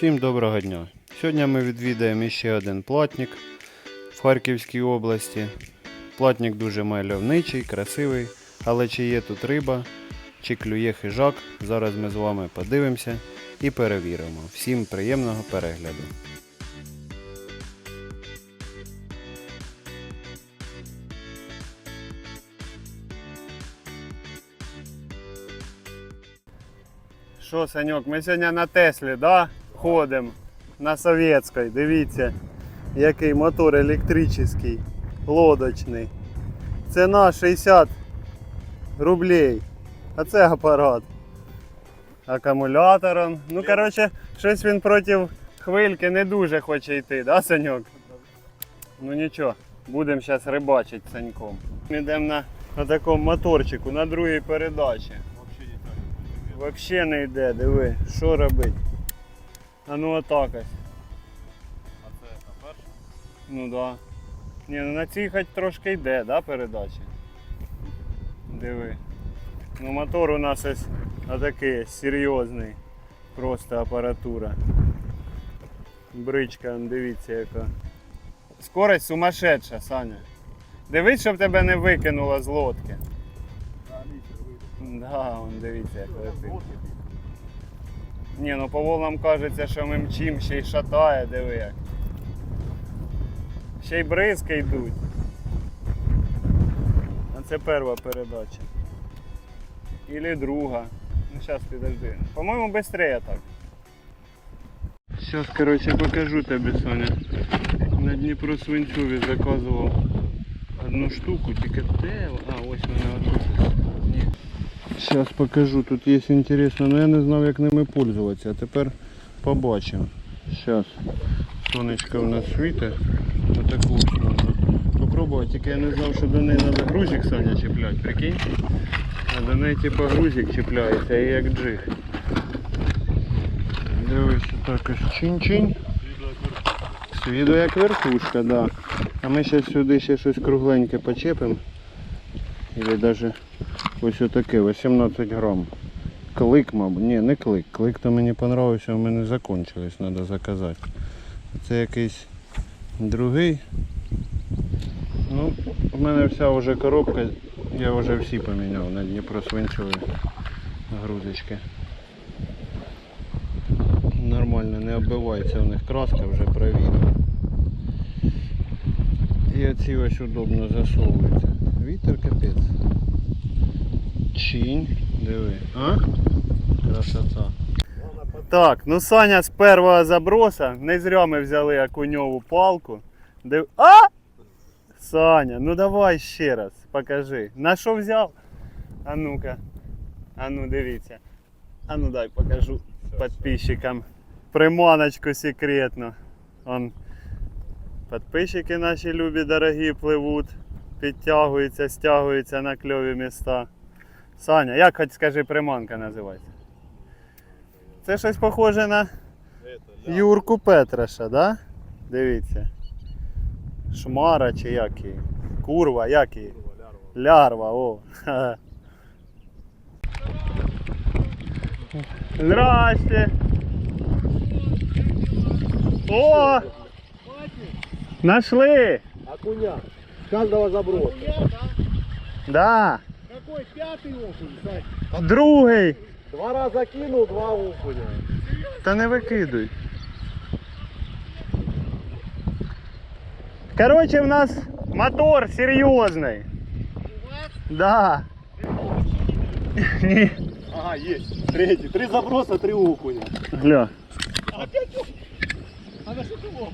Всім доброго дня. Сьогодні ми відвідаємо ще один платник в Харківській області. Платник дуже мальовничий, красивий, але чи є тут риба, чи клює хижак, зараз ми з вами подивимося і перевіримо. Всім приємного перегляду. Що, Саньок, ми сьогодні на Теслі, да? Ходимо на совєтській. Дивіться, який мотор електричний, лодочний. Ціна 60 рублей. А це апарат. Акумулятором. Ну, коротше, щось він проти хвильки не дуже хоче йти, да, Саньок? Ну нічого, будемо зараз рибачити Саньком. Ми йдемо на, на такому моторчику, на другій передачі. Вообще не йде, диви, що робить? А ну ось. А це на першу? Ну да. Ні, ну на цій хоч трошки йде, да, передачі? Диви. Ну мотор у нас ось отакий серйозний. Просто апаратура. Бричка, дивіться яка. Скорость сумасшедша, Саня. Дивись, щоб тебе не викинуло з лодки. Да, он дивіться, як летить. Ні, ну по волнам кажеться, що ми мчим, ще й шатає, диви як. Ще й бризки йдуть. А це перша передача. Ілі друга. Ну зараз підожди. По-моєму, швидше так. Зараз, коротше, покажу тобі, Соня. На Дніпро Свинцові заказував одну штуку, тільки де? А, ось вона отут. Зараз покажу, тут є інтересно, але я не знав, як ними пользуватися, а тепер побачимо. Зараз сонечко в нас світить. Отаку ось можна попробувати, тільки я не знав, що до неї треба грузик Саня чіпляти, прикинь. А до неї типу грузик чіпляється і як джиг. Дивись, так ось чин-чин. З віду як верхушка, да. А ми зараз сюди ще щось кругленьке почепимо. Или даже ось отаке, 18 грам. Клик, мабуть. Ні, не клик. Клик то мені понравився, у мене закончилось, треба заказати. Це якийсь другий. Ну, в мене вся вже коробка, я вже всі поміняв на Дніпро свинцеві грузочки. Нормально, не оббивається в них краска, вже провірив. І оці ось удобно засовуються. Вітер капець. Чинь, диви. А? Красота. Так, ну Саня з першого заброса, не зря ми взяли окуньову палку. Див... А! Саня, ну давай ще раз, покажи. На що взяв? А ну-ка. А ну дивіться. А ну дай покажу підписчикам. Приманочку секретну. Он підписчики наші любі, дорогі, пливуть, підтягуються, стягуються на кльові міста. Саня, як хоч скажи приманка називається? Це щось похоже на Юрку Петраша, да? Дивіться. Шмара чи як її? Курва, як її? Лярва, о. Здрасте. О! Нашли! Окуня. С каждого заброса. Да. Какой пятый окунь, Сань? Другий. Два раза кинул, два окуня. Та не викидуй. Короче, в нас мотор серйозний. Да. Ні. Ага, есть. Третий. Три заброса, три окуня. Гля. А на что ты лом?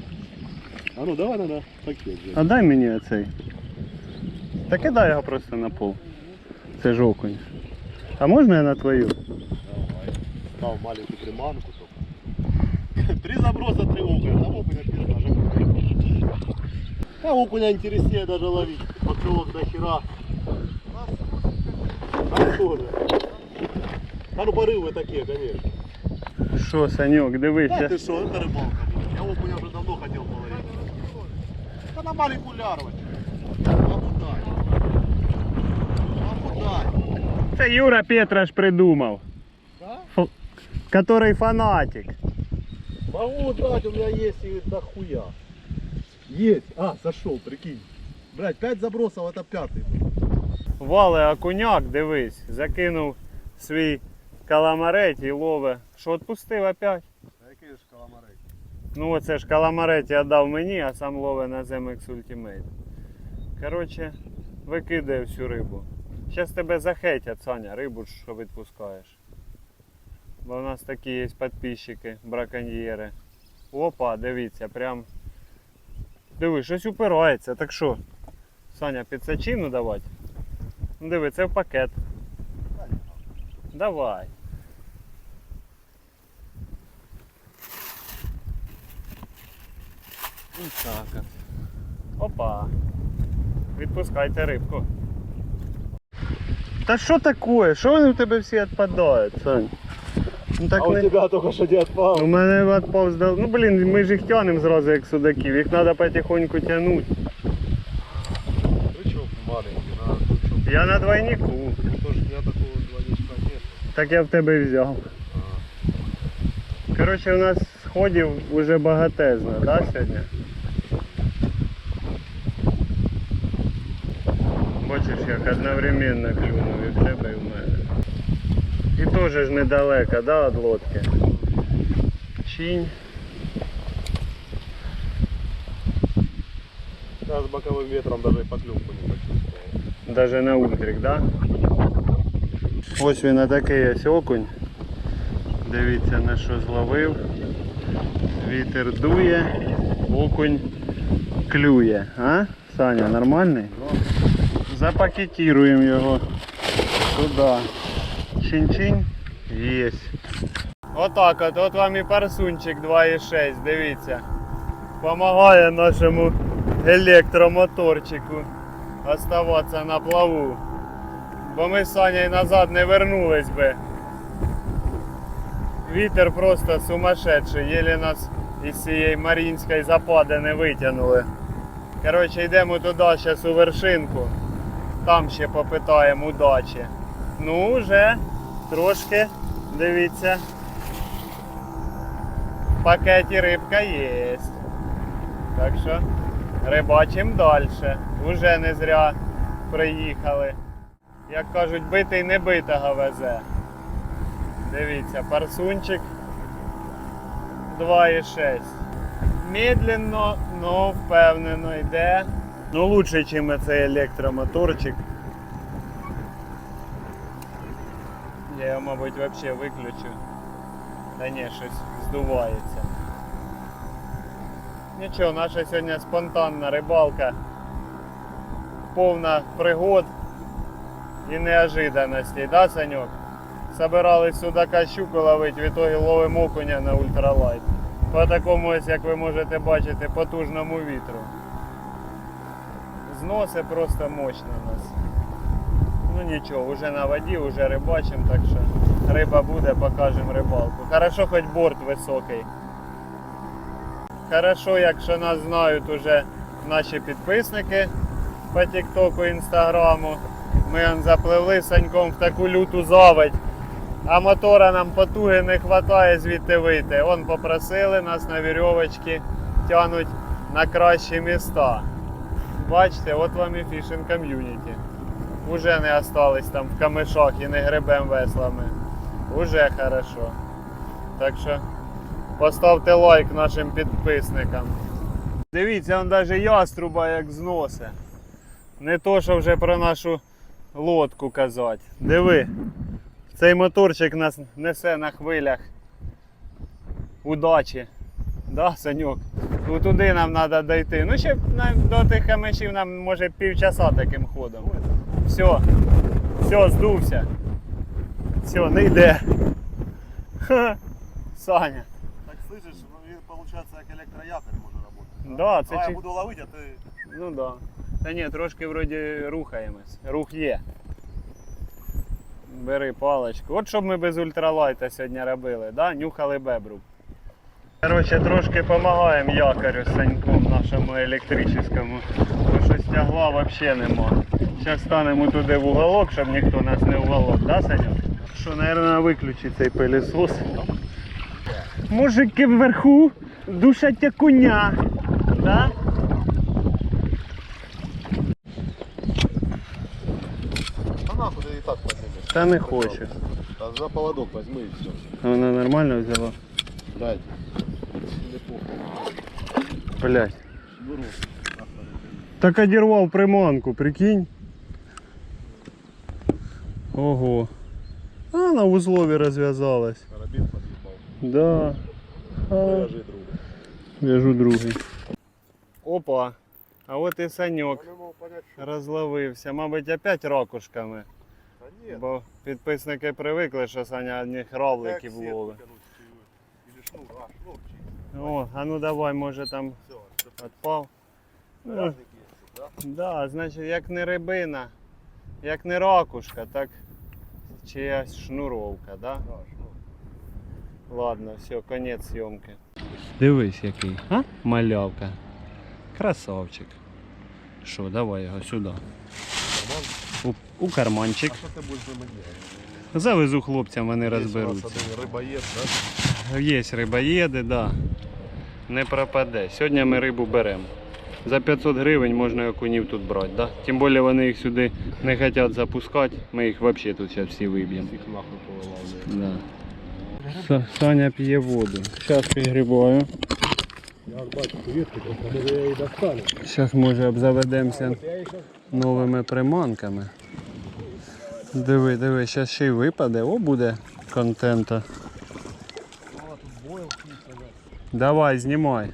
А ну давай надо пакет. А дай мені оцей. Та кидай його просто на пол. Це ж окунь. А можна я на твою? Давай. Стал маленькую приманку только. Три заброса, три окуня. Там окуня без ножа. А окуня интереснее даже ловить. Поклевок до хера. А что же? А ну порывы такие, конечно. Що, Саньок, Да дивися. ты что, это рыбалка. Я окуня уже давно хотел половить. Да на маленькую лярву. Це Юра Петраш придумав. Да? Ф... Который фанатик. Могу дать, у меня есть и дохуя. Есть. А, сошел, прикинь. Блять, 5 забросов, это пятый. Вале окуняк, дивись, закинув свій каламареть і лове. Що відпустив опять? А який ж каламарей? Ну оце ж каламареті віддав мені, а сам лове на Zemex Ultimate. Коротше, викидає всю рибу. Зараз тебе захейтять, Саня, рибу що відпускаєш. Бо в нас такі є підписчики, браконьєри. Опа, дивіться, прям. Диви, щось упирається. Так що? Саня, підсачину давати? Ну диви, це в пакет. Давай. І так. Опа. Відпускайте рибку. Та що таке? Що вони в тебе всі відпадають, Сань? Ну так а не... у тебя только что не отпал. У мене відпав здав. Ну блін, ми ж їх тянемо зразу як судаків. Їх треба потихоньку тягнути. Крючок маленький, на крючок. Я на двойнику. Ну тоже у меня такого двойничка нет. Так я в тебе і взяв. Коротше, у нас сходів уже багатезно, да, сьогодні? Бачиш, як одновременно клюнув і в тебе, і в мене. І теж ж недалеко, да, від лодки. Чинь. Да, с боковым ветром даже и поклевку не почувствовал. Даже на ультрик, да? Ось він а такий ось окунь. Дивіться на що зловив. Вітер дує, окунь клює. А? Саня, нормальний? Запакетируємо його туди. Чин-чин. Єсть. Отак от, от вам і парсунчик 2,6, дивіться. Помагає нашому електромоторчику оставатися на плаву. Бо ми з Санєю назад не вернулись би. Вітер просто сумасшедший, єлі нас із цієї марінської запади не витягнули. Коротше, йдемо туди зараз у вершинку. Там ще попитаємо удачі. Ну, вже трошки, дивіться. В пакеті рибка є. Так що рибачимо далі. Уже не зря приїхали. Як кажуть, битий не битого везе. Дивіться, парсунчик 2,6. Медленно, но впевнено йде. Ну лучше, ніж цей електромоторчик. Я його, мабуть, взагалі виключу. Та ні, щось здувається. Нічого, наша сьогодні спонтанна рибалка. Повна пригод і неожиданностей, да, Саньок? Собирались судака щуку ловити, в ітогі ловимо окуня на ультралайт. По такому ось, як ви можете бачити, потужному вітру. Зноси просто мощно нас. Ну нічого, вже на воді, вже рибачимо, так що риба буде, покажемо рибалку. Хорошо, хоч борт високий. Хорошо, якщо нас знають уже наші підписники по Тіктоку, Інстаграму. Ми он запливли Саньком в таку люту заводь. А мотора нам потуги не вистачає звідти вийти. Он попросили нас на вірьовочки тянуть на кращі міста. Бачите, от вам і фішинг ком'юніті. Уже не остались там в камишах і не гребем веслами. Уже хорошо. Так що поставте лайк нашим підписникам. Дивіться, он навіть яструба як зносе. Не то, що вже про нашу лодку казати. Диви, цей моторчик нас несе на хвилях удачі. Да, Санюк? Ну туди нам треба дойти. Ну ще нам до тих камешів нам може півчаса таким ходом. Все, все, здувся. Все, не йде. Ха, Саня. Так слышишь, ну, и получается, как электроякорь может работать. Да, це а я чи- буду ловить, а ты... Ну да. Та ні, трошки вроді рухаємось. Рух є. Бери паличку. От що б ми без ультралайта сьогодні робили, да? нюхали бебру. Коротше, трошки допомагаємо якорю з Саньком нашому електричному. Бо щось тягла взагалі нема. Зараз станемо туди в уголок, щоб ніхто нас не уволок, да, Саньок? Що, мабуть, виключить цей пилісос. Мужики вверху душать окуня. Да? Ты и так поднимешь. Та не хочу. А за поводок возьми и все. Вона нормально взяла. Блядь. Блять. Так одірвав приманку, прикинь. Ого. А на узлові розв'язалась. Карабин подъебал. Да. А, в'яжу другий. Опа. А от і саньок что... розловився. Мабуть, опять ракушками. Бо підписники привикли, що Саня одних равликів ловить. тянуть чуть-чуть. Или шнур. А, шнур чисто. О, а ну давай, може там Все, это відпав. Ну, праздник есть, да? Да, значить, як не рибина, як не ракушка, так чиясь шнуровка, да? Да, шнур. Ладно, все, конець зйомки. Дивись який, а? Малявка. Красавчик. Що, давай його сюди. У, у карманчик. А что ты будешь дома делать? Завезу хлопцям, вони Есть у нас розберуться. один рыбоед, да? Є рибоєди, да. Не пропаде. Сьогодні ми рибу беремо. За 500 гривень можна окунів тут брати, да? Тим більше вони їх сюди не хочуть запускати. Ми їх взагалі тут зараз всі виб'ємо. Да. Саня п'є воду. Зараз підгрібаю. Зараз може обзаведемося новими приманками. Диви, диви, зараз ще й випаде, о буде контента. А, тут бойл кисло, Давай, знімай.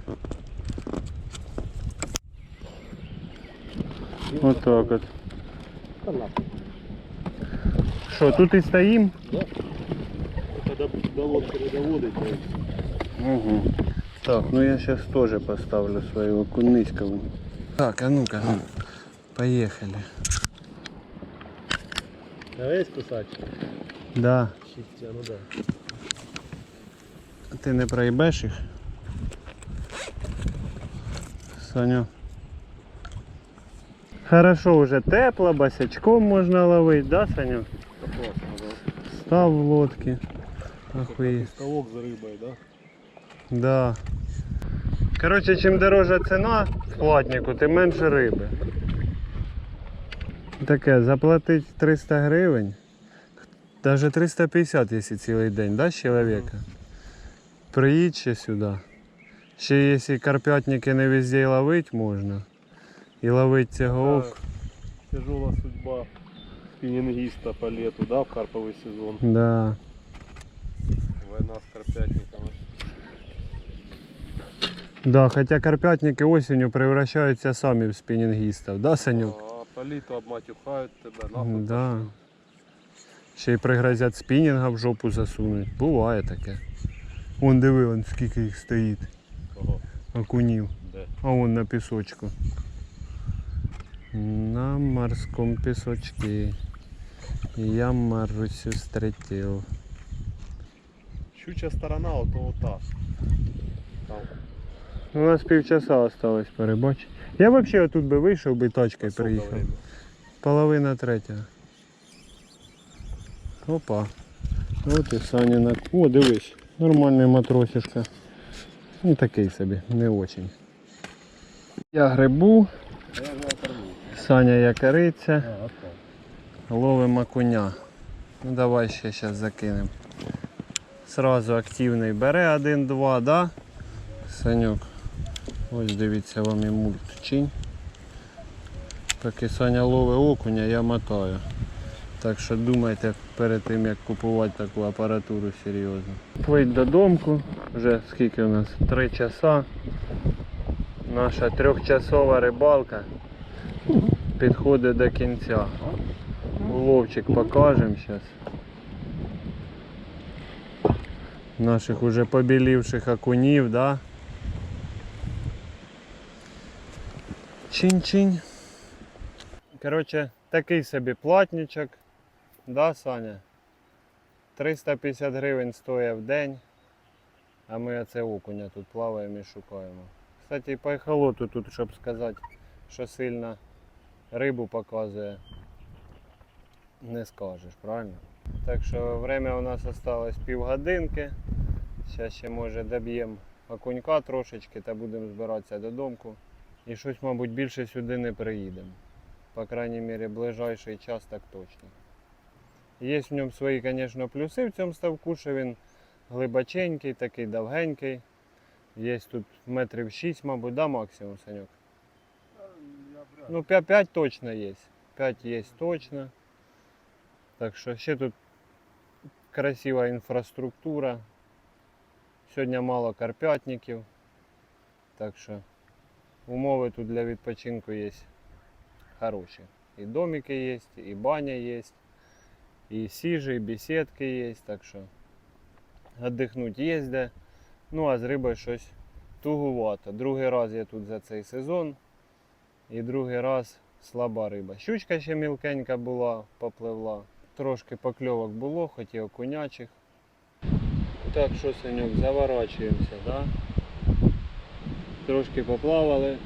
Отак от. да. нахуй. Що, тут і стоїмо? Когда до лодки не доводить, то Угу. Так, ну я сейчас тоже поставлю свою окунниськову. Так, а ну-ка, ну, поехали. А есть кусач? Да. Щиття, ну да. Ти не проїбеш їх? Саню. Хорошо, уже тепло, босячком можна ловити, да, Саню? Да классно, да. Став в лодки. Ставок за рыбой, да? Да. Коротше, чим дорожча ціна в платнику, тим менше риби. Таке, заплатить 300 гривень. Даже 350, якщо цілий день, да, з чоловіка? Приїдь ще сюди. Ще якщо карпятники не везде і ловить можна. І ловить цього ок. Тяжелая судьба спиннингиста по лету, да, в карповый сезон. Да. Война с карпятниками. Да, хоча карпятники осінню превращаються самі в спінінгістів, да, Санюк? А по лету обматюхают тебя, нахуй. Да. Ще й пригрозять спінінга в жопу засунуть. Буває таке. Вон диви, вон скільки їх стоїть, Кого? окунів. Де? А вон на пісочку. На морському пісочці. Я Марусю встретив. Щучья сторона, вот то вот та. Там. У нас півчаса осталось перебач. Я взагалі тут би вийшов би тачкою Сколько приїхав. время? Половина третього. Опа. От і Саня на... О, дивись, нормальний матросишка. Ну такий собі, не очень. Я грибу. Саня отак. ловимо коня. Ну давай ще зараз закинемо. Сразу активний бере один-два, да? Санюк. Ось дивіться вам і мульт чинь. Поки Саня ловить окуня, я мотаю. Так що думайте перед тим як купувати таку апаратуру серйозно. Плить додому, вже скільки у нас? Три часа. Наша трьохчасова рибалка підходить до кінця. Уловчик покажемо зараз. Наших уже побілівших окунів, да? Чинь-чинь. Коротше, такий собі платничок. Да, Саня? 350 гривень стоїть в день. А ми оце окуня тут плаваємо і шукаємо. Кстати, по ехолоту тут, щоб сказати, що сильно рибу показує. Не скажеш, правильно? Так що время у нас осталось півгодинки. Зараз ще може доб'ємо окунька трошечки та будемо збиратися додому. І щось, мабуть, більше сюди не приїдемо. По крайній мірі, ближайший час так точно. Є в ньому свої, звісно, плюси в цьому ставку, що він глибоченький, такий довгенький. Є тут метрів 6, мабуть, да, максимум, Саньок? Ну, 5, 5 точно є. 5 є точно. Так що ще тут красива інфраструктура. Сьогодні мало карпятників. Так що умови тут для відпочинку є хороші. І домики є, і баня є, і сіжі, і беседки є. Так що віддихнути є де. Ну а з рибою щось тугувато. Другий раз я тут за цей сезон. І другий раз слаба риба. Щучка ще мілкенька була, попливла. Трошки покльовок було, хоч і окунячих. Так що, Санюк, заворачуємося, да? Трошки поплавали.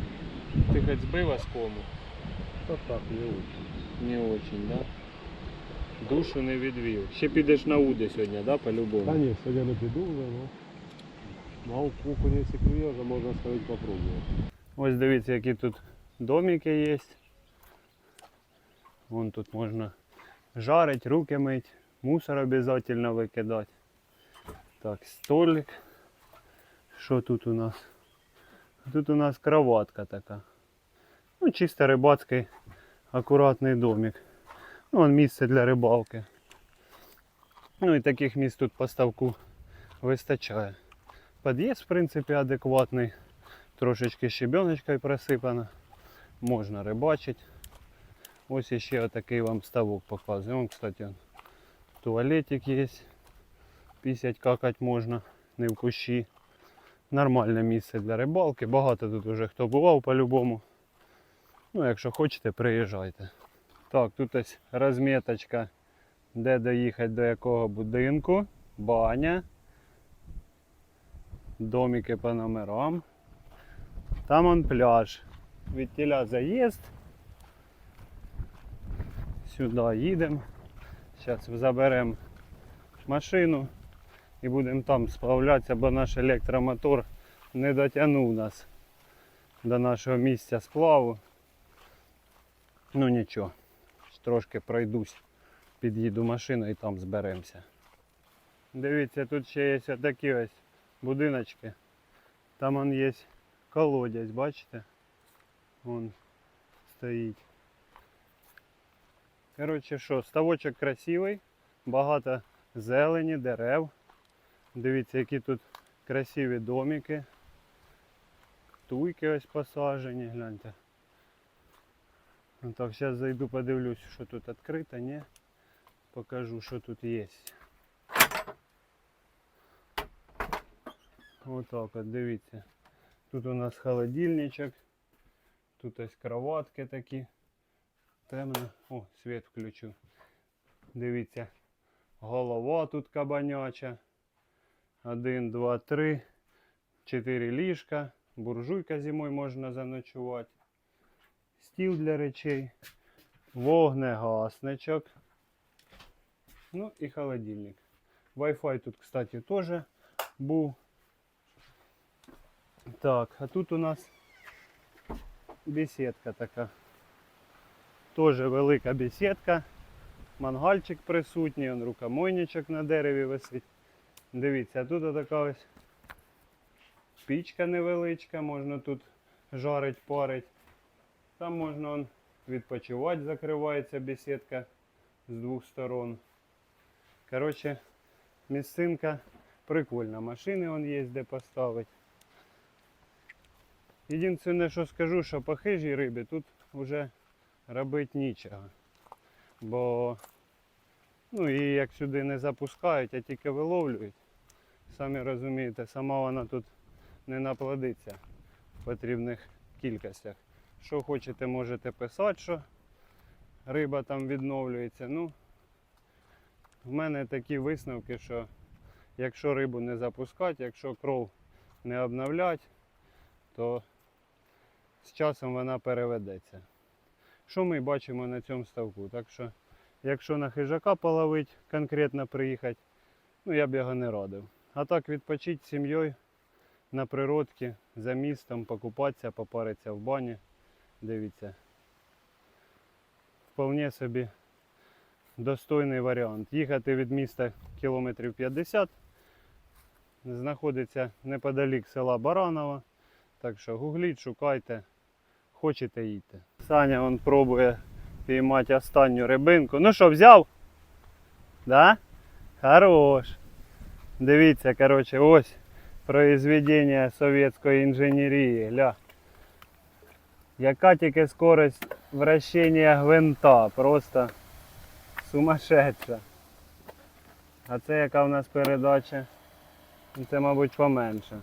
Ти хоч збив оскому? Та так, не очень. Не очень, да? Душу не відвів. Ще підеш на уди сьогодні, да, по-любому? Та ні, сьогодні не піду вже, ну. На окуня, якщо клює, вже можна сказати, попробувати. Ось дивіться, які тут домики є. Вон тут можна жарить, руки мить, мусор обов'язково викидати. Так, столик. Що тут у нас? Тут у нас кроватка така. Ну, чисто рибацький акуратний домик. Ну, вон місце для рибалки. Ну і таких місць тут по ставку вистачає. Під'їзд, в принципі, адекватний. Трошечки щебеночкою присипано. Можна рибачити. Ось іще отакий вам ставок показую. Вон, кстати, туалетик є. Пісять какать можна, не в кущі. Нормальне місце для рибалки. Багато тут вже хто бував по-любому. Ну, якщо хочете, приїжджайте. Так, тут ось розміточка, де доїхати до якого будинку. Баня. Домики по номерам. Там он пляж. Від тіля заїзд. Сюди їдемо. Зараз заберемо машину і будемо там справлятися, бо наш електромотор не дотягнув нас до нашого місця сплаву. Ну нічого, трошки пройдусь, під'їду машину і там зберемося. Дивіться, тут ще є такі ось будиночки. Там он є колодязь, бачите? Вон стоїть. Коротше, що, ставочок красивий, багато зелені, дерев. Дивіться, які тут красиві домики. Туйки ось посаджені, гляньте. Ну Так, зараз зайду подивлюсь, що тут відкрито, ні. Покажу, що тут є. Отак от, дивіться. Тут у нас холодильничок. Тут ось кроватки такі. Темно. О, світ включу. Дивіться. Голова тут кабаняча. Один, два, три. Чотири ліжка. Буржуйка зимою можна заночувати. Стіл для речей. Вогнегасничок. Ну і холодильник. Wi-Fi тут, кстати, теж був. Так, а тут у нас беседка така. Тоже велика беседка. Мангальчик присутній, он рукомойничок на дереві висить. Дивіться, а тут така ось пічка невеличка, можна тут жарить, парить. Там можна он, відпочивати, закривається беседка з двох сторон. Коротше, місцинка прикольна. Машини он є де поставити. Єдине, що скажу, що по хижій рибі тут вже робити нічого. Бо ну і як сюди не запускають, а тільки виловлюють. Самі розумієте, сама вона тут не наплодиться в потрібних кількостях. Що хочете, можете писати, що риба там відновлюється. Ну, в мене такі висновки, що якщо рибу не запускати, якщо кров не обновлять, то з часом вона переведеться. Що ми бачимо на цьому ставку? Так що, якщо на хижака половить, конкретно приїхати, ну я б його не радив. А так відпочити з сім'єю на природці, за містом, покупатися, попаритися в бані. Дивіться. Вполне собі достойний варіант. Їхати від міста кілометрів 50. Знаходиться неподалік села Баранова. Так що гугліть, шукайте, хочете їдьте. Саня он пробує піймати останню рибинку. Ну що, взяв? Да? Хорош. Дивіться, коротше, ось произведення совєтської інженерії. Гля. Яка тільки скорость вращення гвинта. Просто сумасшедша. А це яка в нас передача? Ну, Це, мабуть, поменше.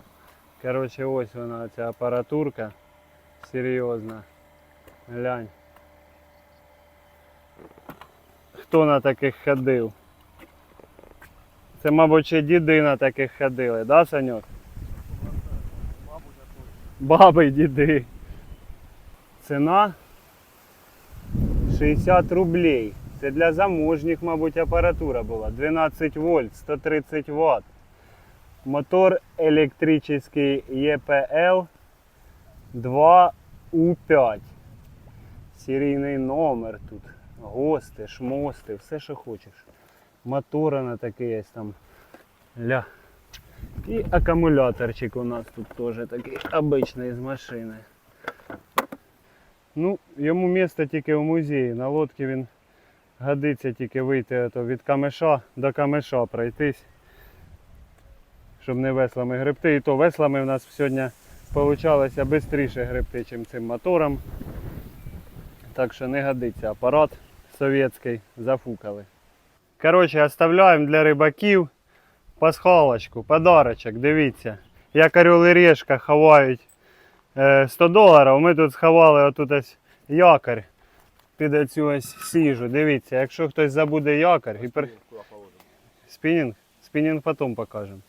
Коротше, ось вона, ця апаратурка. Серйозна. Глянь. Хто на таких ходив? Це, мабуть, ще діди на таких ходили, да, Саньок? Баби діди. Ціна 60 рублей. Це для заможніх, мабуть, апаратура була. 12 вольт, 130 Вт. Мотор електричний EPL 2U5. Серійний номер тут. Гости, шмости, все, що хочеш. Мотора на такий є там. Ля. І акумуляторчик у нас тут теж такий обичний з машини. Ну, йому місце тільки в музеї. На лодці він годиться тільки вийти ото від камеша до камеша пройтись. Щоб не веслами гребти. І то веслами в нас сьогодні получалося швидше гребти, ніж цим мотором. Так що не годиться апарат совєтський, зафукали. Коротше, оставляємо для рибаків пасхалочку, подарочок, дивіться. Як орел і решка ховають 100 доларів. Ми тут сховали отут ось якорь під оцю ось сіжу. Дивіться, якщо хтось забуде якорь при... Спінінг? Спінінг потім покажемо.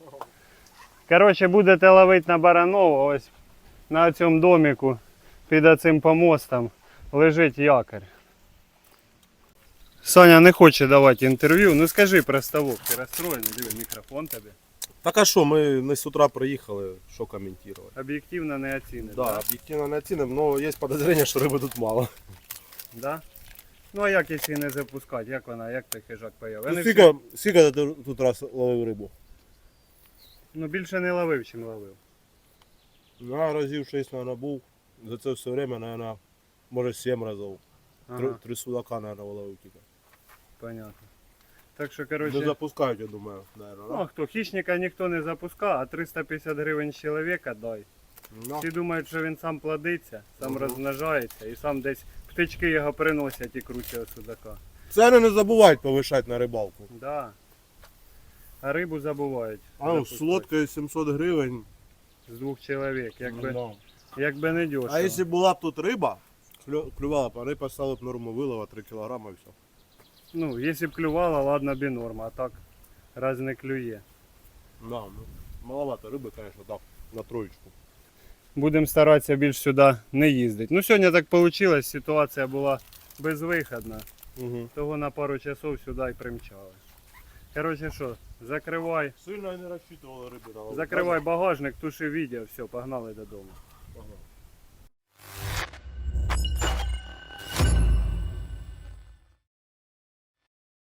Коротше, будете ловити на Баранову, ось на цьому доміку під оцим помостом лежить якорь. Соня не хоче давати інтерв'ю. Ну скажи про ставок, ти розстроєний, диви, мікрофон тобі. Так а що, ми не з утра приїхали, що коментувати? Об'єктивно не оціниш. Да, об'єктивно не оцінимо, але є підозріння, що риби тут мало. Да? Ну а як якщо не запускати? Як вона, як той хижак поїв? Ну, скільки, скільки ти тут раз ловив рибу? Ну більше не ловив, чим ловив. Ну, разів 6, мабуть, був. За це все время, мабуть, може 7 разів. Три, три судака, мабуть, ловив тільки. понятно. Так що, Не запускають, я думаю, наверное. ну а хто, хищника ніхто не запускає, а 350 гривень з чоловіка дай. Да? Всі думають, що він сам плодиться, сам Мгм. розмножається і сам десь птички його приносять і крутять судака. Ціни не забувають повишати на рибалку. Да. А рибу забувають. А ну, з лодкою 700 гривень. З двох чоловік, якби, Да. якби не дешево. А якщо була б тут риба, клю- клювала б, а риба стала б норму вилова 3 кг і все. Ну, якщо б клювала, ладно, бі норма, а так раз не клює. Да, ну, маловато риби, звісно, так, на троєчку. Будемо старатися більш сюди не їздити. Ну, сьогодні так вийшло, ситуація була безвиходна. Угу. Того на пару часов сюди і примчали. Коротше що, закривай, Сильно і не розчитували риби на лову. закривай багажник, туши відео, все, погнали додому.